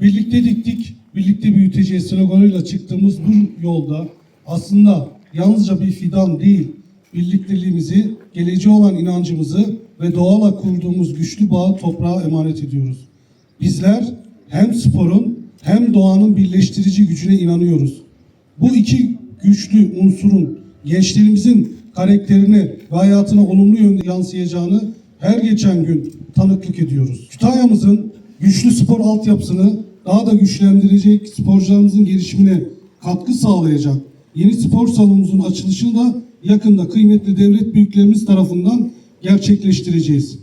Birlikte diktik, birlikte büyüteceğiz sloganıyla çıktığımız bu yolda aslında yalnızca bir fidan değil, birlikteliğimizi, geleceğe olan inancımızı ve doğala kurduğumuz güçlü bağı toprağa emanet ediyoruz. Bizler hem sporun hem doğanın birleştirici gücüne inanıyoruz. Bu iki güçlü unsurun gençlerimizin karakterine ve hayatına olumlu yönde yansıyacağını her geçen gün tanıklık ediyoruz. Kütahya'mızın güçlü spor altyapısını daha da güçlendirecek, sporcularımızın gelişimine katkı sağlayacak yeni spor salonumuzun açılışını da yakında kıymetli devlet büyüklerimiz tarafından gerçekleştireceğiz.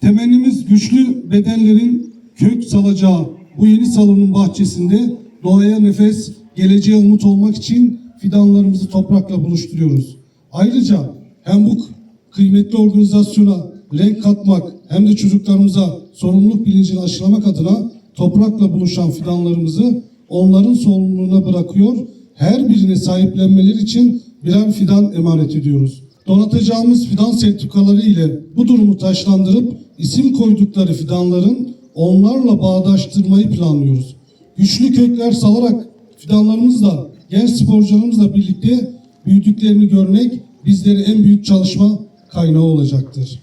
Temennimiz güçlü bedenlerin kök salacağı bu yeni salonun bahçesinde doğaya nefes, geleceğe umut olmak için fidanlarımızı toprakla buluşturuyoruz. Ayrıca hem bu kıymetli organizasyona renk katmak hem de çocuklarımıza sorumluluk bilincini aşılamak adına toprakla buluşan fidanlarımızı onların sorumluluğuna bırakıyor. Her birine sahiplenmeleri için birer fidan emanet ediyoruz. Donatacağımız fidan sertifikaları ile bu durumu taşlandırıp isim koydukları fidanların onlarla bağdaştırmayı planlıyoruz. Güçlü kökler salarak fidanlarımızla, genç sporcularımızla birlikte büyüdüklerini görmek bizlere en büyük çalışma kaynağı olacaktır.